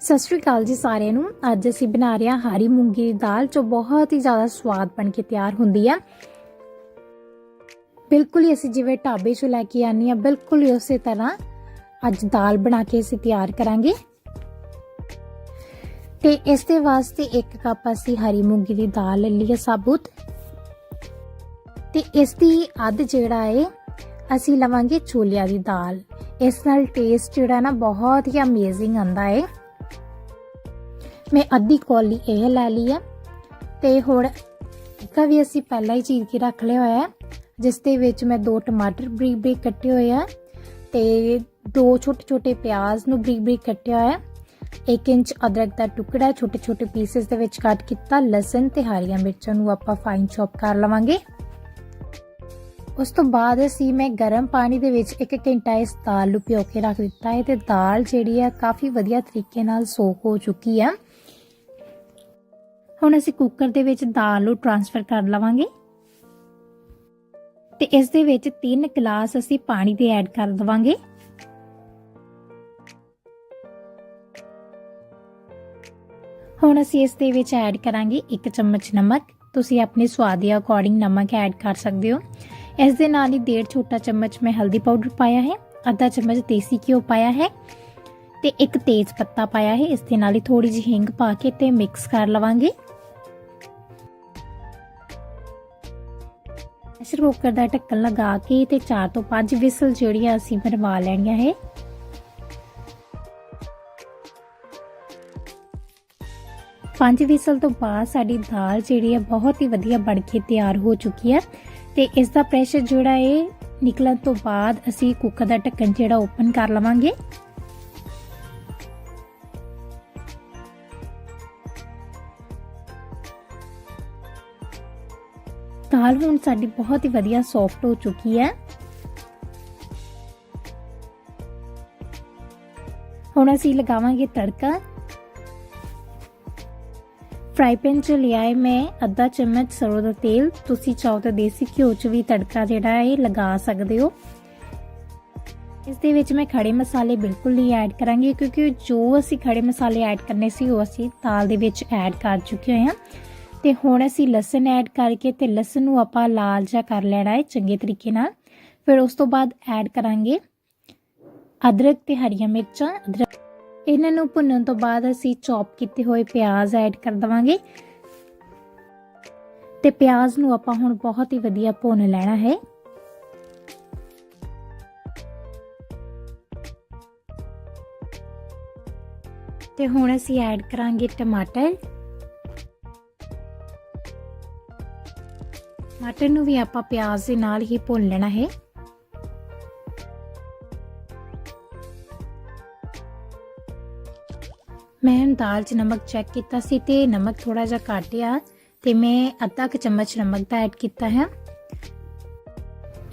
ਸਤਿ ਸ਼੍ਰੀ ਅਕਾਲ ਜੀ ਸਾਰਿਆਂ ਨੂੰ। ਅੱਜ ਅਸੀਂ ਬਣਾ ਰਹੇ ਹਾਂ ਹਰੀ ਮੂੰਗੀ ਦੀ ਦਾਲ, ਜੋ ਬਹੁਤ ਹੀ ਜ਼ਿਆਦਾ ਸਵਾਦ ਬਣ ਕੇ ਤਿਆਰ ਹੁੰਦੀ ਹੈ ਬਿਲਕੁਲ ਹੀ ਅਸੀਂ ਜਿਵੇਂ ਢਾਬੇ 'ਚੋਂ ਲੈ ਕੇ ਆਨੀ ਆ ਬਿਲਕੁਲ ਹੀ ਉਸੇ ਤਰ੍ਹਾਂ ਅੱਜ ਦਾਲ ਬਣਾ ਕੇ ਅਸੀਂ ਤਿਆਰ ਕਰਾਂਗੇ। ਤੇ ਇਸ ਦੇ ਵਾਸਤੇ ਇੱਕ ਕੱਪ ਅਸੀਂ ਹਰੀ ਮੂੰਗੀ ਦੀ ਦਾਲ ਲੈ ਲਈ ਹੈ ਸਾਬੁਤ। ਤੇ ਇਸ ਦੀ ਅੱਧ ਜਿਹੜਾ ਹੈ ਅਸੀਂ ਲਵਾਂਗੇ ਛੋਲਿਆਂ ਦੀ ਦਾਲ। ਇਸ ਨਾਲ ਟੇਸਟ ਜਿਹੜਾ ਨਾ ਬਹੁਤ ਹੀ ਅਮੇਜ਼ਿੰਗ ਆਂਦਾ ਹੈ ਮੈਂ ਅੱਧੀ ਕੌਲੀ ਇਹ ਲੈ ਲਈ ਹੈ ਤੇ ਹੁਣ ਇੱਕਾ ਵੀ ਅਸੀਂ ਪਹਿਲਾਂ ਹੀ ਚੀਰ ਕੇ ਰੱਖ ਲਿਆ ਹੋਇਆ ਹੈ, ਜਿਸ ਦੇ ਵਿੱਚ ਮੈਂ ਦੋ ਟਮਾਟਰ ਬਰੀਕ ਬਰੀਕ ਕੱਟੇ ਹੋਏ ਆ ਤੇ ਦੋ ਛੋਟੇ ਛੋਟੇ ਪਿਆਜ਼ ਨੂੰ ਬਰੀਕ ਬਰੀਕ ਕੱਟਿਆ ਹੋਇਆ ਹੈ। 1 ਇੰਚ ਅਦਰਕ ਦਾ ਟੁਕੜਾ, ਛੋਟੇ ਛੋਟੇ ਪੀਸਸ ਦੇ ਵਿੱਚ ਕੱਟ ਕੀਤਾ, ਲਸਣ ਤੇ ਹਰੀਆਂ ਮਿਰਚਾਂ ਨੂੰ ਆਪਾਂ ਫਾਈਨ ਚੌਪ ਕਰ ਲਵਾਂਗੇ। ਉਸ ਤੋਂ ਬਾਅਦ ਅਸੀਂ ਮੈਂ ਗਰਮ ਪਾਣੀ ਦੇ ਵਿੱਚ 1 ਘੰਟਾ ਇਸ ਦਾਲ ਨੂੰ ਭਿਓ ਕੇ ਰੱਖ ਦਿੱਤਾ ਹੈ ਤੇ ਦਾਲ ਜਿਹੜੀ ਹੈ ਕਾਫੀ ਵਧੀਆ ਤਰੀਕੇ ਨਾਲ ਸੋਕ ਹੋ ਚੁੱਕੀ ਹੈ। ਹੁਣ ਅਸੀਂ ਕੁੱਕਰ ਦੇ ਵਿੱਚ ਦਾਲ ਨੂੰ ਟ੍ਰਾਂਸਫਰ ਕਰ ਲਵਾਂਗੇ। ਤੇ ਇਸ ਦੇ ਵਿੱਚ 3 ਗਲਾਸ ਅਸੀਂ ਪਾਣੀ ਦੇ ਐਡ ਕਰ ਦਵਾਂਗੇ। ਹੁਣ ਅਸੀਂ ਇਸ ਦੇ ਵਿੱਚ ਐਡ ਕਰਾਂਗੇ 1 ਚਮਚ ਨਮਕ। ਤੁਸੀਂ ਆਪਣੇ ਸਵਾਦ ਦੇ ਅਕੋਰਡਿੰਗ ਨਮਕ ਐਡ ਕਰ ਸਕਦੇ ਹੋ। ਇਸ ਦੇ ਨਾਲ ਹੀ ਡੇਢ ਛੋਟਾ ਚਮਚ ਮੈਂ ਹਲਦੀ ਪਾਊਡਰ ਪਾਇਆ ਹੈ, ਅੱਧਾ ਚਮਚ ਦੇਸੀ ਘਿਓ ਪਾਇਆ ਹੈ ਤੇ ਇੱਕ ਤੇਜ਼ ਪੱਤਾ ਪਾਇਆ ਹੈ। ਇਸ ਦੇ ਨਾਲ ਹੀ ਥੋੜੀ ਜਿਹੀ ਹਿੰਗ ਪਾ ਕੇ ਤੇ ਮਿਕਸ ਕਰ ਲਵਾਂਗੇ। ਪ੍ਰੈਸ਼ਰ ਕੁੱਕਰ ਦਾ ਢੱਕਣ ਲਗਾ ਕੇ ਤੇ 4 ਤੋਂ 5 ਵਿਸਲ ਜਿਹੜੀਆਂ ਅਸੀਂ ਮਰਵਾ ਲੈਣੀਆਂ ਹੈ ਪੰਜ ਵਿਸਲ ਤੋਂ ਬਾਅਦ ਸਾਡੀ ਦਾਲ ਜਿਹੜੀ ਹੈ ਬਹੁਤ ਹੀ ਵਧੀਆ ਬਣ ਕੇ ਤਿਆਰ ਹੋ ਚੁੱਕੀ ਹੈ ਤੇ ਇਸ ਦਾ ਪ੍ਰੈਸ਼ਰ ਜਿਹੜਾ ਹੈ ਨਿਕਲਣ ਤੋਂ ਬਾਅਦ ਅਸੀਂ ਕੁੱਕਰ ਦਾ ਢੱਕਣ ਜਿਹੜਾ ਓਪਨ ਕਰ ਲਵਾਂਗੇ। ਦਾਲ ਹੁਣ ਸਾਡੀ ਬਹੁਤ ਹੀ ਵਧੀਆ ਸੌਫਟ ਹੋ ਚੁੱਕੀ ਹੈ। ਹੁਣ ਅਸੀਂ ਲਗਾਵਾਂਗੇ ਤੜਕਾ। ਫਰਾਈ ਪੈਨ 'ਚ ਲਿਆ ਹੈ ਮੈਂ ਅੱਧਾ ਚਮਚ ਸਰੋਂ ਦਾ ਤੇਲ। ਤੁਸੀਂ ਚਾਹੋ ਤਾਂ ਦੇਸੀ ਘਿਓ 'ਚ ਵੀ ਤੜਕਾ ਜਿਹੜਾ ਹੈ, ਲਗਾ ਸਕਦੇ ਹੋ। ਇਸ ਦੇ ਵਿੱਚ ਮੈਂ ਖੜੇ ਮਸਾਲੇ ਬਿਲਕੁਲ ਨਹੀਂ ਐਡ ਕਰਾਂਗੀ ਕਿਉਂਕਿ ਜੋ ਅਸੀਂ ਖੜੇ ਮਸਾਲੇ ਐਡ ਕਰਨੇ ਸੀ, ਉਹ ਅਸੀਂ ਦਾਲ ਦੇ ਵਿੱਚ ਐਡ ਕਰ ਚੁੱਕੇ ਹੋਏ ਹਾਂ। ਤੇ ਹੁਣ ਅਸੀਂ ਲਸਣ ਐਡ ਕਰਕੇ ਤੇ ਲਸਣ ਨੂੰ ਆਪਾਂ ਲਾਲ ਜਿਹਾ ਕਰ ਲੈਣਾ ਹੈ, ਚੰਗੇ ਤਰੀਕੇ ਨਾਲ। ਫਿਰ ਉਸ ਤੋਂ ਬਾਅਦ ਐਡ ਕਰਾਂਗੇ ਅਦਰਕ ਤੇ ਹਰੀਆਂ ਮਿਰਚਾਂ। ਅਦਰਕ ਇਹਨਾਂ ਨੂੰ ਭੁੰਨਣ ਤੋਂ ਬਾਅਦ ਅਸੀਂ ਚੌਪ ਕੀਤੇ ਹੋਏ ਪਿਆਜ਼ ਐਡ ਕਰ ਦਵਾਂਗੇ। ਤੇ ਪਿਆਜ਼ ਨੂੰ ਆਪਾਂ ਹੁਣ ਬਹੁਤ ਹੀ ਵਧੀਆ ਭੁੰਨ ਲੈਣਾ ਹੈ। ਤੇ ਹੁਣ ਅਸੀਂ ਐਡ ਕਰਾਂਗੇ ਟਮਾਟਰ। ਮਟਰ ਨੂੰ ਵੀ ਆਪਾਂ ਪਿਆਜ਼ ਦੇ ਨਾਲ ਹੀ ਭੁੰਨ ਲੈਣਾ ਹੈ। ਮੈਂ ਦਾਲ 'ਚ ਨਮਕ ਚੈੱਕ ਕੀਤਾ ਸੀ ਤੇ ਨਮਕ ਥੋੜਾ ਜਿਹਾ ਘੱਟ ਆ ਤੇ ਮੈਂ ਅੱਧਾ ਕੁ ਚਮਚ ਨਮਕ ਦਾ ਐਡ ਕੀਤਾ ਹੈ।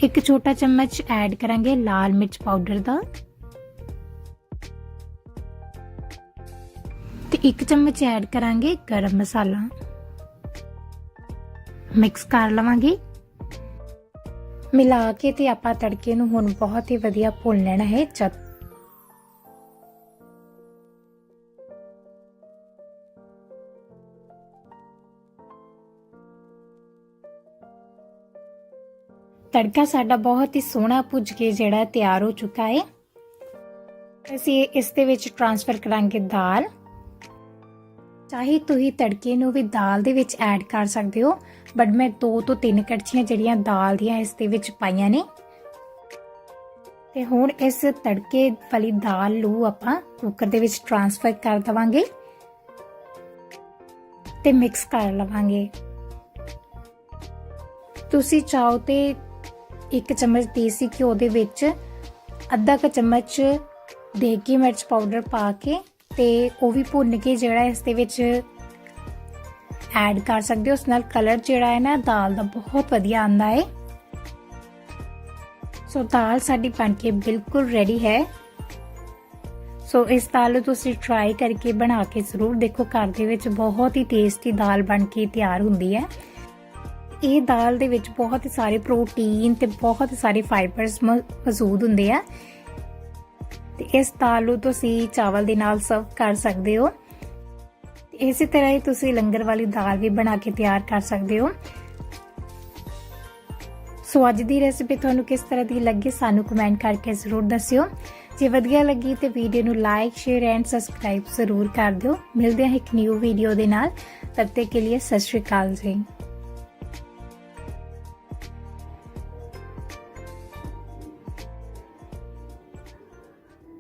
ਇੱਕ ਛੋਟਾ ਚਮਚ ਐਡ ਕਰਾਂਗੇ ਲਾਲ ਮਿਰਚ ਪਾਊਡਰ ਦਾ। ਤੇ ਇੱਕ ਚਮਚ ਐਡ ਕਰਾਂਗੇ ਗਰਮ ਮਸਾਲਾ। ਮਿਕਸ ਕਰ ਲਵਾਂਗੇ। ਮਿਲਾ ਕੇ ਤੇ ਆਪਾਂ ਤੜਕੇ ਨੂੰ ਹੁਣ ਬਹੁਤ ਹੀ ਵਧੀਆ ਭੁੰਨ ਲੈਣਾ ਹੈ। ਜਦ ਤੜਕਾ ਸਾਡਾ ਬਹੁਤ ਹੀ ਸੋਹਣਾ ਭੁੱਜ ਕੇ ਜਿਹੜਾ ਤਿਆਰ ਹੋ ਚੁੱਕਾ ਹੈ। ਅਸੀਂ ਇਸ ਦੇ ਵਿੱਚ ਟ੍ਰਾਂਸਫਰ ਕਰਾਂਗੇ ਦਾਲ। ਚਾਹੇ ਤੁਸੀਂ ਤੜਕੇ ਨੂੰ ਵੀ ਦਾਲ ਦੇ ਵਿੱਚ ਐਡ ਕਰ ਸਕਦੇ ਹੋ। ਬਟ ਮੈਂ ਦੋ ਤੋਂ ਤਿੰਨ ਕੜਛੀਆਂ ਜਿਹੜੀਆਂ ਦਾਲ ਦੀਆਂ ਇਸ ਦੇ ਵਿੱਚ ਪਾਈਆਂ ਨੇ। ਤੇ ਹੁਣ ਇਸ ਤੜਕੇ ਵਾਲੀ ਦਾਲ ਨੂੰ ਆਪਾਂ ਕੁੱਕਰ ਦੇ ਵਿੱਚ ਟ੍ਰਾਂਸਫਰ ਕਰ ਦਵਾਂਗੇ। ਤੇ ਮਿਕਸ ਕਰ ਲਵਾਂਗੇ। ਤੁਸੀਂ ਚਾਹੋ ਤੇ ਇੱਕ ਚਮਚ ਦੇਸੀ ਘਿਓ ਦੇ ਵਿੱਚ ਅੱਧਾ ਕ ਚਮਚ ਦੇਗੀ ਮਿਰਚ ਪਾਊਡਰ ਪਾ ਕੇ ਤੇ ਉਹ ਵੀ ਭੁੰਨ ਕੇ ਜਿਹੜਾ ਇਸ ਦੇ ਵਿੱਚ ਐਡ ਕਰ ਸਕਦੇ ਹੋ। ਉਸ ਨਾਲ ਕਲਰ ਜਿਹੜਾ ਹੈ ਨਾ, ਦਾਲ ਦਾ ਬਹੁਤ ਵਧੀਆ ਆਂਦਾ ਹੈ। ਸੋ ਦਾਲ ਸਾਡੀ ਬਣ ਕੇ ਬਿਲਕੁਲ ਰੈਡੀ ਹੈ। ਸੋ ਇਸ ਦਾਲ ਨੂੰ ਤੁਸੀਂ ਟਰਾਈ ਕਰਕੇ ਬਣਾ ਕੇ ਜ਼ਰੂਰ ਦੇਖੋ। ਘਰ ਦੇ ਵਿੱਚ ਬਹੁਤ ਹੀ ਟੇਸਟੀ ਦਾਲ ਬਣ ਕੇ ਤਿਆਰ ਹੁੰਦੀ ਹੈ। ਇਹ ਦਾਲ ਦੇ ਵਿੱਚ ਬਹੁਤ ਸਾਰੇ ਪ੍ਰੋਟੀਨ ਤੇ ਬਹੁਤ ਸਾਰੇ ਫਾਈਬਰਸ ਮੌਜੂਦ ਹੁੰਦੇ ਆ। ਤੇ ਇਸ ਦਾਲ ਨੂੰ ਤੁਸੀਂ ਚਾਵਲ ਦੇ ਨਾਲ ਸਰਵ ਕਰ ਸਕਦੇ ਹੋ। ਇਸੇ ਤਰ੍ਹਾਂ ਹੀ ਤੁਸੀਂ ਲੰਗਰ ਵਾਲੀ ਦਾਲ ਵੀ ਬਣਾ ਕੇ ਤਿਆਰ ਕਰ ਸਕਦੇ ਹੋ। ਸੋ ਅੱਜ ਦੀ ਰੈਸਿਪੀ ਤੁਹਾਨੂੰ ਕਿਸ ਤਰ੍ਹਾਂ ਦੀ ਲੱਗੀ ਸਾਨੂੰ ਕਮੈਂਟ ਕਰਕੇ ਜ਼ਰੂਰ ਦੱਸਿਓ। ਜੇ ਵਧੀਆ ਲੱਗੀ ਤੇ ਵੀਡੀਓ ਨੂੰ ਲਾਈਕ ਸ਼ੇਅਰ ਐਂਡ ਸਬਸਕ੍ਰਾਈਬ ਜ਼ਰੂਰ ਕਰ ਦਿਓ। ਮਿਲਦੇ ਹਾਂ ਇੱਕ ਨਿਊ ਵੀਡੀਓ ਦੇ ਨਾਲ। ਤਦ ਤੱਕ ਕੇ ਲਈ ਸਤਿ ਸ਼੍ਰੀ ਅਕਾਲ ਜੀ।